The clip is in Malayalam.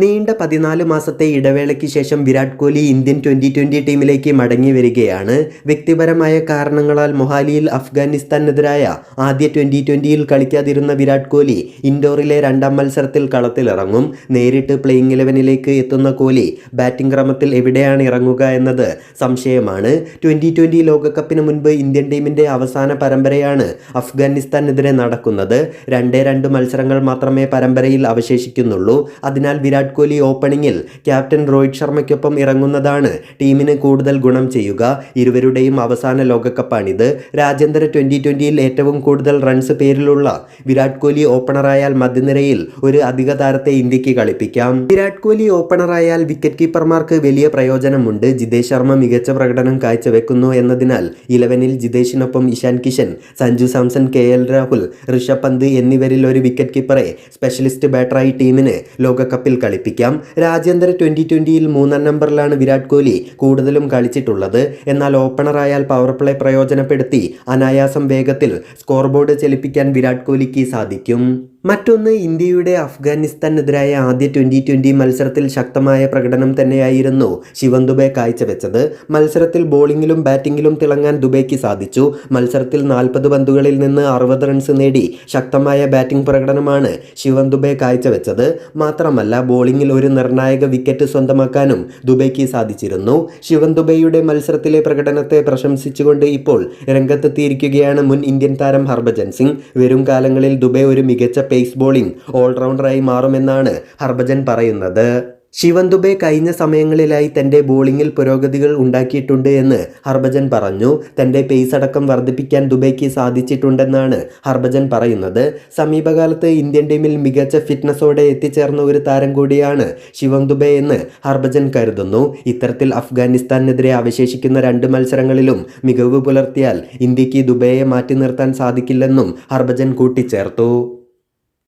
നീണ്ട പതിനാല് മാസത്തെ ഇടവേളയ്ക്ക് ശേഷം Virat Kohli Indian twenty twenty ടീമിലേക്ക് മടങ്ങി വരികയാണ്. വ്യക്തിപരമായ കാരണങ്ങളാൽ മൊഹാലിയിൽ അഫ്ഗാനിസ്ഥാനെതിരായ ആദ്യ ട്വന്റി ട്വന്റിയിൽ കളിക്കാതിരുന്ന വിരാട് കോഹ്ലി ഇൻഡോറിലെ രണ്ടാം മത്സരത്തിൽ കളത്തിലിറങ്ങും. നേരിട്ട് പ്ലേയിങ് ഇലവനിലേക്ക് എത്തുന്ന കോഹ്ലി ബാറ്റിംഗ് ക്രമത്തിൽ എവിടെയാണ് ഇറങ്ങുക എന്നത് സംശയമാണ്. ട്വന്റി ട്വന്റി ലോകകപ്പിന് മുൻപ് ഇന്ത്യൻ ടീമിന്റെ അവസാന പരമ്പരയാണ് അഫ്ഗാനിസ്ഥാനെതിരെ നടക്കുന്നത്. രണ്ടേ രണ്ട് മത്സരങ്ങൾ മാത്രമേ പരമ്പരയിൽ അവശേഷിക്കുന്നുള്ളൂ. അതിനാൽ വിരാട് കോഹ്ലി ഓപ്പണിംഗിൽ ക്യാപ്റ്റൻ രോഹിത് ശർമ്മയ്ക്കൊപ്പം ഇറങ്ങുന്നതാണ് ടീമിന് കൂടുതൽ ഗുണം ചെയ്യുക. ഇരുവരുടെയും അവസാന ലോകകപ്പാണിത്. രാജ്യാന്തര ട്വന്റി ട്വന്റിയിൽ ഏറ്റവും കൂടുതൽ റൺസ് പേരിലുള്ള വിരാട് കോഹ്ലി ഓപ്പണറായാൽ മധ്യനിരയിൽ ഒരു അധിക താരത്തെ ഇന്ത്യയ്ക്ക് കളിപ്പിക്കാം. വിരാട് കോഹ്ലി ഓപ്പണറായാൽ വിക്കറ്റ് കീപ്പർമാർക്ക് വലിയ പ്രയോജനമുണ്ട്. ജിതേഷ് ശർമ്മ മികച്ച പ്രകടനം കാഴ്ചവെക്കുന്നു എന്നതിനാൽ ഇലവനിൽ ജിതേഷിനൊപ്പം ഇഷാൻ കിഷൻ സഞ്ജു സാംസൺ കെ എൽ രാഹുൽ ഋഷഭ് പന്ത് എന്നിവരിൽ ഒരു വിക്കറ്റ് കീപ്പറെ സ്പെഷ്യലിസ്റ്റ് ബാറ്ററായി ടീമിന് ലോകകപ്പിൽ കളിപ്പിക്കാം. രാജ്യാന്തര ട്വന്റി ട്വന്റിയിൽ മൂന്നാം നമ്പറിലാണ് വിരാട് കോഹ്ലി കൂടുതലും കളിച്ചിട്ടുള്ളത്. എന്നാൽ ഓപ്പണറായാൽ പവർ പ്ലേ പ്രയോജനപ്പെടുത്തി അനായാസം വേഗത്തിൽ സ്കോർ ബോർഡ് ചലിപ്പിക്കാൻ വിരാട് കോഹ്ലിക്ക് സാധിക്കും. മറ്റൊന്ന് ഇന്ത്യയുടെ അഫ്ഗാനിസ്ഥാനെതിരായ ആദ്യ ട്വന്റി ട്വന്റി മത്സരത്തിൽ ശക്തമായ പ്രകടനം തന്നെയായിരുന്നു ശിവൻ ദുബെ കാഴ്ചവെച്ചത്. മത്സരത്തിൽ ബോളിങ്ങിലും ബാറ്റിങ്ങിലും തിളങ്ങാൻ ദുബൈക്ക് സാധിച്ചു. മത്സരത്തിൽ നാൽപ്പത് പന്തുകളിൽ നിന്ന് അറുപത് റൺസ് നേടി ശക്തമായ ബാറ്റിംഗ് പ്രകടനമാണ് ശിവൻ ദുബെ കാഴ്ചവെച്ചത്. മാത്രമല്ല ബോളിങ്ങിൽ ഒരു നിർണായക വിക്കറ്റ് സ്വന്തമാക്കാനും ദുബൈക്ക് സാധിച്ചിരുന്നു. ശിവൻ ദുബൈയുടെ മത്സരത്തിലെ പ്രകടനത്തെ പ്രശംസിച്ചുകൊണ്ട് ഇപ്പോൾ രംഗത്തെത്തിയിരിക്കുകയാണ് മുൻ ഇന്ത്യൻ താരം ഹർഭജൻ സിംഗ്. വരും കാലങ്ങളിൽ ദുബൈ ഒരു മികച്ച പേസ് ബോളിംഗ് ഓൾറൗണ്ടറായി മാറുമെന്നാണ് ഹർഭജൻ പറയുന്നത്. ശിവൻ ദുബെ കഴിഞ്ഞ സമയങ്ങളിലായി തന്റെ ബോളിങ്ങിൽ പുരോഗതികൾ ഉണ്ടാക്കിയിട്ടുണ്ട് എന്ന് ഹർഭജൻ പറഞ്ഞു. തന്റെ പേസ് അടക്കം വർദ്ധിപ്പിക്കാൻ ദുബൈക്ക് സാധിച്ചിട്ടുണ്ടെന്നാണ് ഹർഭജൻ പറയുന്നത്. സമീപകാലത്ത് ഇന്ത്യൻ ടീമിൽ മികച്ച ഫിറ്റ്നസോടെ എത്തിച്ചേർന്ന ഒരു താരം കൂടിയാണ് ശിവം ദുബെ എന്ന് ഹർഭജൻ കരുതുന്നു. ഇത്തരത്തിൽ അഫ്ഗാനിസ്ഥാനെതിരെ അവശേഷിക്കുന്ന രണ്ട് മത്സരങ്ങളിലും മികവ് പുലർത്തിയാൽ ഇന്ത്യയ്ക്ക് ദുബൈയെ മാറ്റി നിർത്താൻ സാധിക്കില്ലെന്നും ഹർഭജൻ കൂട്ടിച്ചേർത്തു.